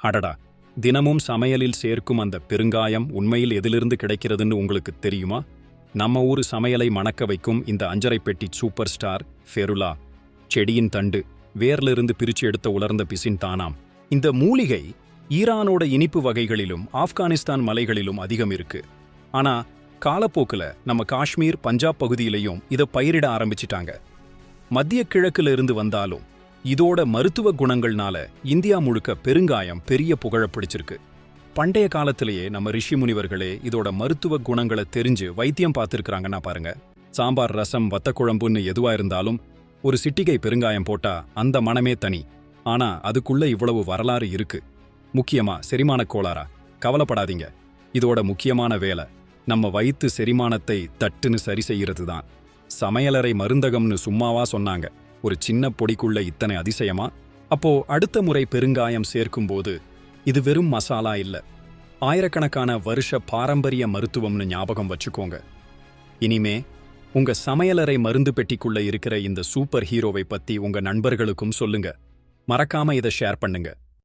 அடடா தினமும் சமையலில் சேர்க்கும் அந்த பெருங்காயம் உண்மையில் எதிலிருந்து கிடைக்கிறதுன்னு உங்களுக்கு தெரியுமா? நம்ம ஊர் சமையலை மணக்க வைக்கும் இந்த அஞ்சரை பெட்டி சூப்பர் ஸ்டார் ஃபெருலா. செடியின் தண்டு வேர்லிருந்து பிரிச்சு எடுத்த உலர்ந்த பிசின் தானாம். இந்த மூலிகை ஈரானோட இனிப்பு வகைகளிலும் ஆப்கானிஸ்தான் மலைகளிலும் அதிகம் இருக்கு. ஆனா காலப்போக்குல நம்ம காஷ்மீர் பஞ்சாப் பகுதியிலையும் இதை பயிரிட ஆரம்பிச்சிட்டாங்க. மத்திய கிழக்குல இருந்து வந்தாலும் இதோட மருத்துவ குணங்கள்னால இந்தியா முழுக்க பெருங்காயம் பெரிய புகழ பிடிச்சிருக்கு. பண்டைய காலத்திலேயே நம்ம ரிஷி முனிவர்களே இதோட மருத்துவ குணங்களை தெரிஞ்சு வைத்தியம் பார்த்துருக்குறாங்கன்னா பாருங்க. சாம்பார் ரசம் வத்தக்குழம்புன்னு எதுவா இருந்தாலும் ஒரு சிட்டிகை பெருங்காயம் போட்டா அந்த மனமே தனி. ஆனா அதுக்குள்ள இவ்வளவு வரலாறு இருக்கு. முக்கியமா செரிமான கோளாறா? கவலைப்படாதீங்க. இதோட முக்கியமான வேலை நம்ம வயிற்று செரிமானத்தை தட்டுன்னு சரி செய்யறது தான் சமையலறை மருந்தகம்னு சும்மாவா சொன்னாங்க. ஒரு சின்ன பொடிக்குள்ள இத்தனை அதிசயமா? அப்போ அடுத்த முறை பெருங்காயம் சேர்க்கும்போது இது வெறும் மசாலா இல்ல. ஆயிரக்கணக்கான வருஷ பாரம்பரிய மருத்துவம்னு ஞாபகம் வச்சுக்கோங்க. இனிமே உங்க சமையலறை மருந்து பெட்டிக்குள்ள இருக்கிற இந்த சூப்பர் ஹீரோவை பத்தி உங்க நண்பர்களுக்கும் சொல்லுங்க. மறக்காம இதை ஷேர் பண்ணுங்க.